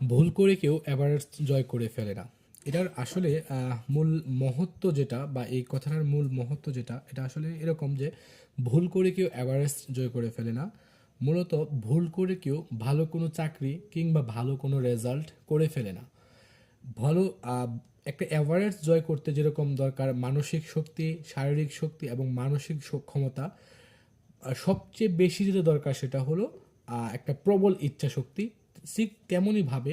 ভুল করে কেউ এভারেস্ট জয় করে ফেলে না। এটার আসলে মূল মহত্ব যেটা বা এই কথাটার মূল মহত্ব যেটা, এটা আসলে এরকম যে ভুল করে কেউ এভারেস্ট জয় করে ফেলে না। মূলত ভুল করে কেউ ভালো কোনো চাকরি কিংবা ভালো কোনো রেজাল্ট করে ফেলে না। ভালো একটা অ্যাভারেজ জয় করতে যেরকম দরকার মানসিক শক্তি, শারীরিক শক্তি এবং মানসিক ক্ষমতা সবচেয়ে বেশি যেটা দরকার সেটা হলো একটা প্রবল ইচ্ছা শক্তি ঠিক তেমনইভাবে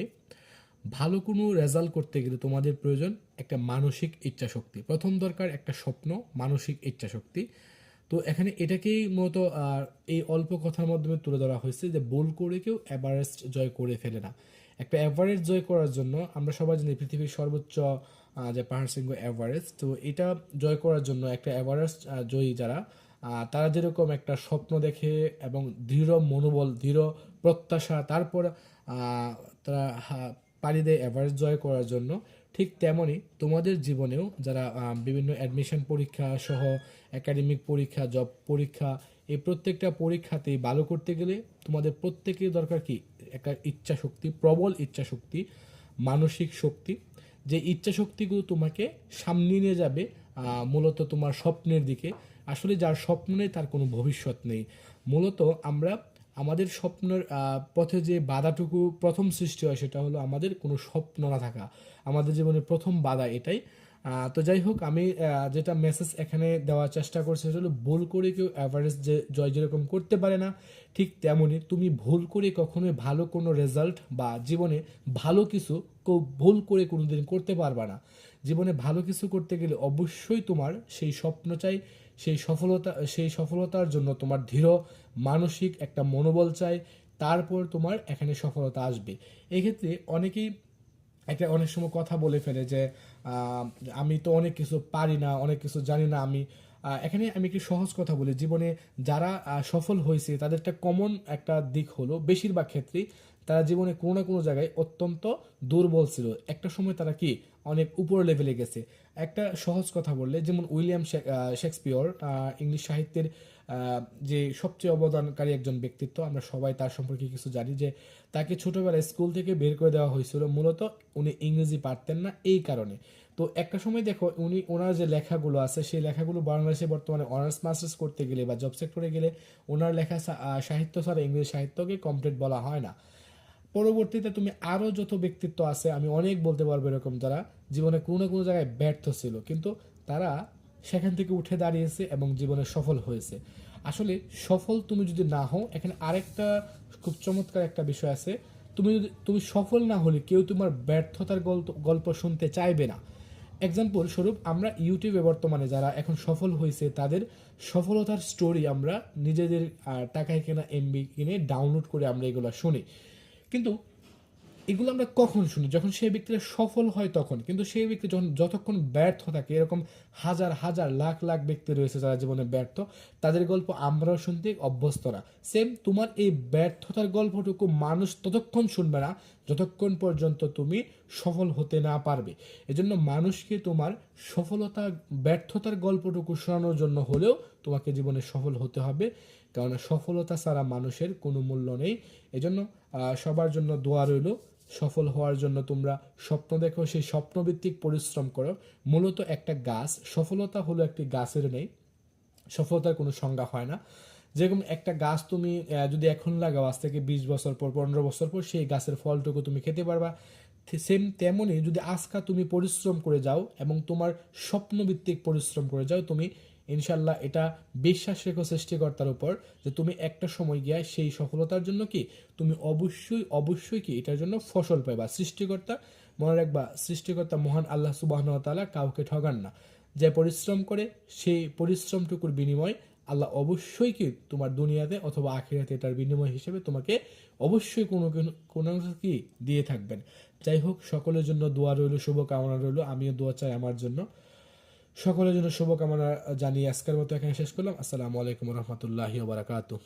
ভালো কোনো রেজাল্ট করতে গেলে তোমাদের প্রয়োজন একটা মানসিক ইচ্ছা শক্তি প্রথম দরকার একটা স্বপ্ন, মানসিক ইচ্ছা শক্তি তো এখানে এটাকেই মূলত এই অল্প কথার মাধ্যমে তুলে ধরা হয়েছে যে বোল করে কেউ এভারেস্ট জয় করে ফেলে না। একটা এভারেস্ট জয় করার জন্য আমরা সবাই জানি পৃথিবীর সর্বোচ্চ যে পাহাড় শৃঙ্গ এভারেস্ট তো এটা জয় করার জন্য একটা এভারেস্ট জয়ী যারা তারা যেরকম একটা স্বপ্ন দেখে এবং দৃঢ় মনোবল, দৃঢ় প্রত্যাশা, তারপর তারা পাড়ি দেয় এভারেস্ট জয় করার জন্য, ঠিক তেমনই তোমাদের জীবনেও যারা বিভিন্ন অ্যাডমিশন পরীক্ষা সহ একাডেমিক পরীক্ষা জব পরীক্ষা, এই প্রত্যেকটা পরীক্ষাতেই ভালো করতে গেলে তোমাদের প্রত্যেকের দরকার কি? একটা ইচ্ছা শক্তি, প্রবল ইচ্ছা শক্তি, মানসিক শক্তি। যে ইচ্ছা শক্তিগুলো তোমাকে সামনে নিয়ে যাবে মূলত তোমার স্বপ্নের দিকে আসলে যার স্বপ্ন নেই, তার কোনো ভবিষ্যৎ নেই। মূলত আমরা আমাদের স্বপ্নের পথে যে বাধাটুকু প্রথম সৃষ্টি হয়, সেটা হলো আমাদের কোনো স্বপ্ন না থাকা। আমাদের জীবনের প্রথম বাধা এটাই। তো যাই হোক, আমি যেটা মেসেজ এখানে দেওয়ার চেষ্টা করছি সেটা হলো, ভুল করে কেউ অ্যাভারেজ যে, জয় যেরকম করতে পারে না, ঠিক তেমনই তুমি ভুল করে কখনোই ভালো কোনো রেজাল্ট বা জীবনে ভালো কিছু কেউ ভুল করে কোনো দিন করতে পারবা না। জীবনে ভালো কিছু করতে গেলে অবশ্যই তোমার সেই স্বপ্ন চাই, সেই সফলতা, সেই সফলতার জন্য তোমার দৃঢ় মানসিক একটা মনোবল চাই, তারপর তোমার এখানে সফলতা আসবে। এক্ষেত্রে অনেকেই একটা অনেক সময় কথা বলে ফেলে যে আমি তো অনেক কিছু পারি না, অনেক কিছু জানি না আমি। এখানে আমি একটি সহজ কথা বলি। জীবনে যারা সফল হয়েছে, তাদের একটা কমন একটা দিক হলো বেশিরভাগ ক্ষেত্রেই তারা জীবনে কোনো না কোনো জায়গায় অত্যন্ত দুর্বল ছিল। একটা সময় তারা কি অনেক উপর লেভেলে গেছে। একটা সহজ কথা বললে, যেমন উইলিয়াম শেক- শেক্সপিয়র ইংলিশ সাহিত্যের যে সবচেয়ে অবদানকারী একজন ব্যক্তিত্ব, আমরা সবাই তার সম্পর্কে কিছু জানি যে তাকে ছোটবেলায় স্কুল থেকে বের করে দেওয়া হয়েছিল। মূলত উনি ইংরেজি পারতেন না এই কারণে। তো একটা সময় দেখো, উনি ওনার যে লেখাগুলো আছে, সেই লেখাগুলো বাংলাদেশে বর্তমানে অনার্স মাস্টার্স করতে গেলে বা জব সেক্টরে গেলে, ওনার লেখা সাহিত্য ছাড়া ইংরেজি সাহিত্যকে কমপ্লিট বলা হয় না। পরবর্তীতে তুমি আরও যত ব্যক্তিত্ব আছে, আমি অনেক বলতে পারব এরকম যারা জীবনে কোনো না কোনো জায়গায় ব্যর্থ ছিল, কিন্তু তারা সেখান থেকে উঠে দাঁড়িয়েছে এবং জীবনে সফল হয়েছে। আসলে সফল তুমি যদি না হও, এখানে আরেকটা খুব চমৎকার একটা বিষয় আছে, তুমি যদি, তুমি সফল না হলে কেউ তোমার ব্যর্থতার গল্প গল্প শুনতে চাইবে না। এক্সাম্পল স্বরূপ, আমরা ইউটিউবে বর্তমানে যারা এখন সফল হয়েছে, তাদের সফলতার স্টোরি আমরা নিজেদের টাকায় কেনা এমবি কিনে ডাউনলোড করে আমরা এগুলো শুনি। কিন্তু এগুলো আমরা কখন শুনি? যখন সেই ব্যক্তিরা সফল হয় তখন। কিন্তু সেই ব্যক্তি যখন যতক্ষণ ব্যর্থ থাকে, এরকম হাজার হাজার, লাখ লাখ ব্যক্তি রয়েছে যারা জীবনে ব্যর্থ, তাদের গল্প আমরাও শুনতে অভ্যস্ত না সেম তোমার এই ব্যর্থতার গল্পটুকু মানুষ ততক্ষণ শুনবে না যতক্ষণ পর্যন্ত তুমি সফল হতে না পারবে। এজন্য মানুষকে তোমার সফলতা, ব্যর্থতার গল্পটুকু শোনানোর জন্য হলেও তোমাকে জীবনে সফল হতে হবে। কারণ সফলতা ছাড়া মানুষের কোনো মূল্য নেই। এজন্য সবার জন্য দোয়া রইল। সফল হওয়ার জন্য তোমরা স্বপ্ন দেখো, সেই স্বপ্নভিত্তিক পরিশ্রম করো। মূলত একটা গাছ, সফলতা হলো একটি গাছের নেই। সফলতার কোনো সংজ্ঞা হয় না। যেরকম একটা গাছ তুমি যদি এখন লাগাও, আজ থেকে বিশ বছর পর, পনেরো বছর পর, সেই গাছের ফলটুকু তুমি খেতে পারবা। সেম তেমনই যদি আজকা তুমি পরিশ্রম করে যাও এবং তোমার স্বপ্নভিত্তিক পরিশ্রম করে যাও, তুমি ইনশাল্লাহ এটা বিশ্বাস রেখো সৃষ্টিকর্তার উপর যে তুমি একটা সময় গিয়ে সেই সফলতার জন্য কি, তুমি অবশ্যই অবশ্যই কি এটার জন্য ফসল পাইবা। সৃষ্টিকর্তা, মনে রাখবা, সৃষ্টিকর্তা মহান আল্লাহ সুবাহ তাআলা কাউকে ঠগান না। যে পরিশ্রম করে, সেই পরিশ্রমটুকুর বিনিময় আল্লাহ অবশ্যই কি তোমার দুনিয়াতে অথবা আখিরাতে এটার বিনিময় হিসেবে তোমাকে অবশ্যই কোনো কোনো- কি দিয়ে থাকবেন। যাই হোক, সকলের জন্য দোয়া রইল, শুভকামনা রইল। আমিও দোয়া চাই আমার জন্য। সকলের জন্য শুভকামনা জানিয়ে আজকের মতো এখানে শেষ করলাম। আসসালামু আলাইকুম রহমতুল্লাহি বারাকাতু